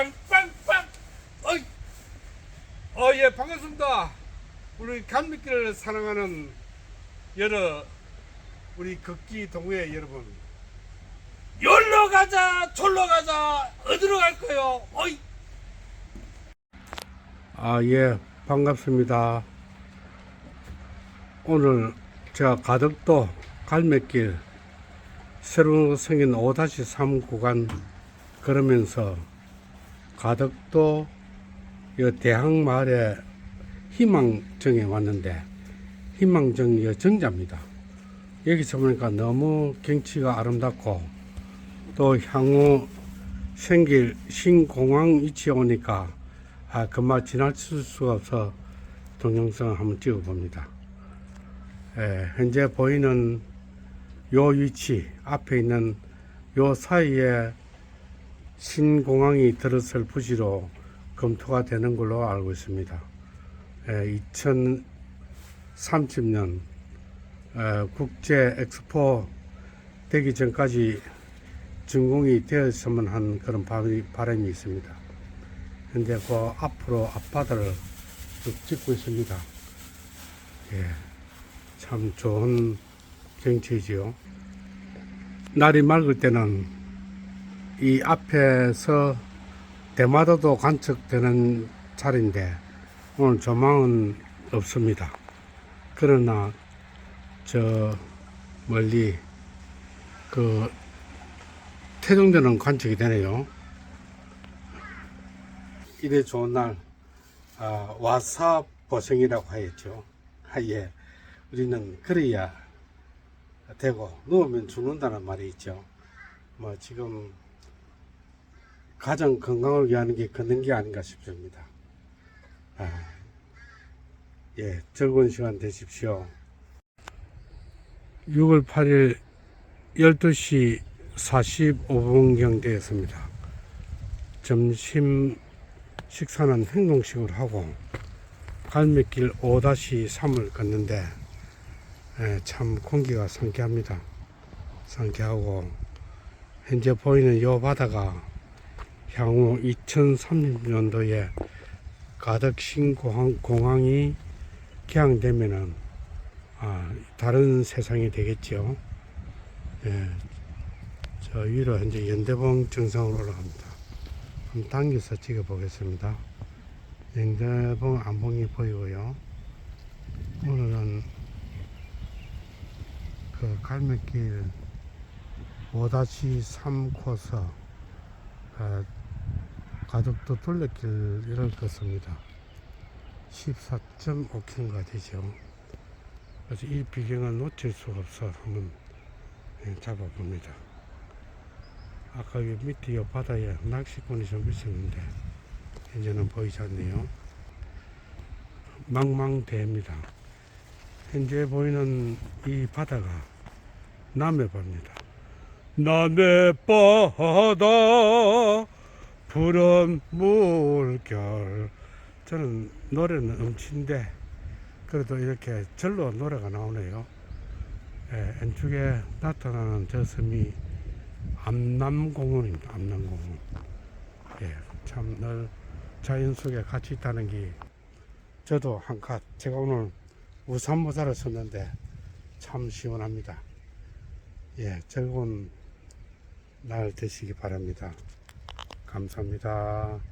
빵빵빵. 어이. 어, 예, 반갑습니다. 우리 감미길을 사랑하는 여러 우리 걷기 동호회 여러분. 열로 가자, 졸로 가자, 어디로 갈 거요? 어이. 아, 예, 반갑습니다. 오늘 제가 가덕도 갈매길 새로 생긴 5-3 구간 걸으면서 가덕도 이 대항마을에 희망정에 왔는데 희망정 이 정자입니다. 여기서 보니까 너무 경치가 아름답고 또 향후 생길 신공항 위치에 오니까 아, 그만 지나칠 수가 없어 동영상 한번 찍어봅니다. 예, 현재 보이는 요 위치 앞에 있는 요 사이에 신공항이 들어설 부지로 검토가 되는 걸로 알고 있습니다. 예, 2030년 국제 엑스포 되기 전까지 준공이 되었으면 한 그런 바람이, 있습니다. 현재 그 앞으로 앞바다를 쭉 찍고 있습니다. 예, 참 좋은 경치지요. 날이 맑을 때는 이 앞에서 대마도도 관측되는 자리인데 오늘 조망은 없습니다. 그러나 저 멀리 그 태종대는 관측이 되네요. 이래 좋은 날 아, 와사 보성이라고 하였죠. 아, 예. 우리는 그래야 되고 누우면 죽는다는 말이 있죠. 뭐 지금 가장 건강을 위하는 게 걷는 게 아닌가 싶습니다. 아, 예, 즐거운 시간 되십시오. 6월 8일 12시 45분경 되었습니다. 점심 식사는 행동식으로 하고 갈매길 5-3을 걷는데 예, 참 공기가 상쾌합니다. 상쾌하고 현재 보이는 이 바다가 향후 2030년도에 가덕 신 공항 공항이 개항되면은 아, 다른 세상이 되겠죠. 예, 저 위로 현재 연대봉 정상으로 올라갑니다. 한번 당겨서 찍어 보겠습니다. 연대봉 안봉이 보이고요. 오늘은 그 갈매길 5-3 코스 어, 가덕도 둘레길을 걷습니다. 14.5km가 되죠. 그래서 이 비경을 놓칠 수가 없어 한번 예, 잡아봅니다. 아까 이 밑에 이 바다에 낚시꾼이 좀 있었는데 이제는 보이지 않네요. 망망대입니다. 현재 보이는 이 바다가 남해바입니다. 남해바다 푸른 물결 저는 노래는 음치인데 그래도 이렇게 절로 노래가 나오네요. 예, 왼쪽에 나타나는 저 섬이 암남공원입니다. 암남공원. 예, 참 늘 자연 속에 같이 있다는 게 저도 한 컷. 제가 오늘 우산 모자를 썼는데 참 시원합니다. 예, 즐거운 날 되시기 바랍니다. 감사합니다.